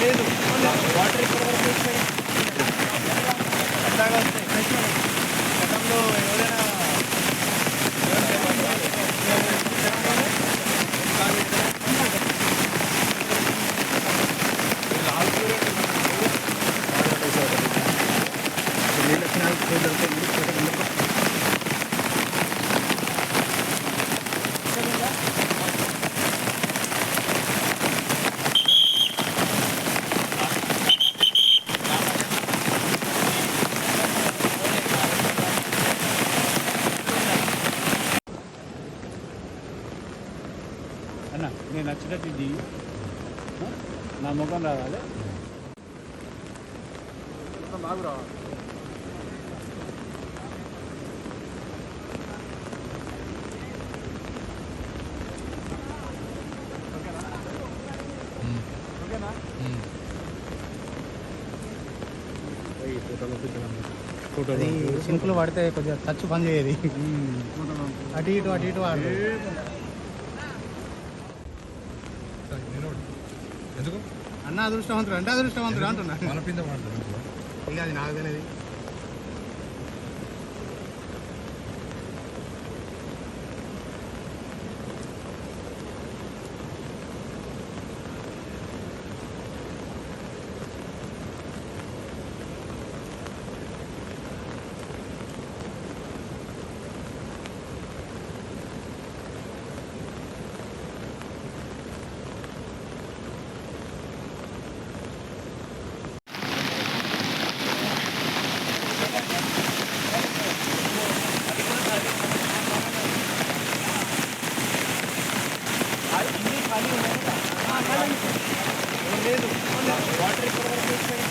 లేదు వాటర్ ఇక్కడ వరకు వచ్చాయి ఎంతగా వస్తాయి గతంలో ఎవరైనా అన్న నేను నచ్చినట్టు ఇది? నా ముఖం రావాలి. బాగురా అది సింకులు పడితే కొంచెం టచ్ పని చేయదు అటు ఇటు అటు ఇటు ఆడు ఎందుకు? అన్న అదృష్టవంతుడు అంటే అదృష్టవంతుడు అంటున్నా. మన పింద వాడతారు ఇక అది నాకు తెలియదు. లేదు. వాటర్ ఎక్కడ వరకు వస్తాయి.